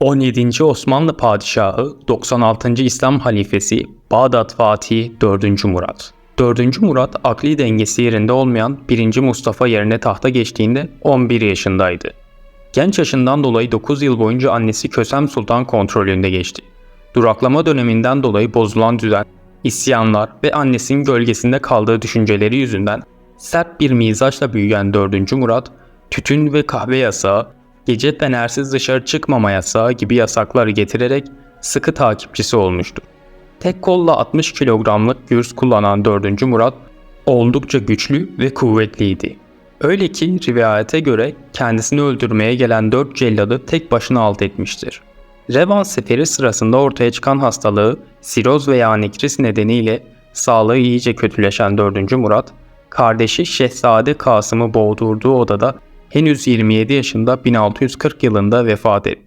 17. Osmanlı Padişahı 96. İslam Halifesi Bağdat Fatihi 4. Murat 4. Murat akli dengesi yerinde olmayan 1. Mustafa yerine tahta geçtiğinde 11 yaşındaydı. Genç yaşından dolayı 9 yıl boyunca annesi Kösem Sultan kontrolünde geçti. Duraklama döneminden dolayı bozulan düzen, isyanlar ve annesinin gölgesinde kaldığı düşünceleri yüzünden sert bir mizaçla büyüyen 4. Murat, tütün ve kahve yasağı, gece fenersiz dışarı çıkmama yasağı gibi yasakları getirerek sıkı takipçisi olmuştu. Tek kolla 60 kilogramlık gürs kullanan 4. Murat oldukça güçlü ve kuvvetliydi. Öyle ki rivayete göre kendisini öldürmeye gelen 4 celladı tek başına alt etmiştir. Revan seferi sırasında ortaya çıkan hastalığı siroz veya nekris nedeniyle sağlığı iyice kötüleşen 4. Murat, kardeşi Şehzade Kasım'ı boğdurduğu odada henüz 27 yaşında 1640 yılında vefat etti.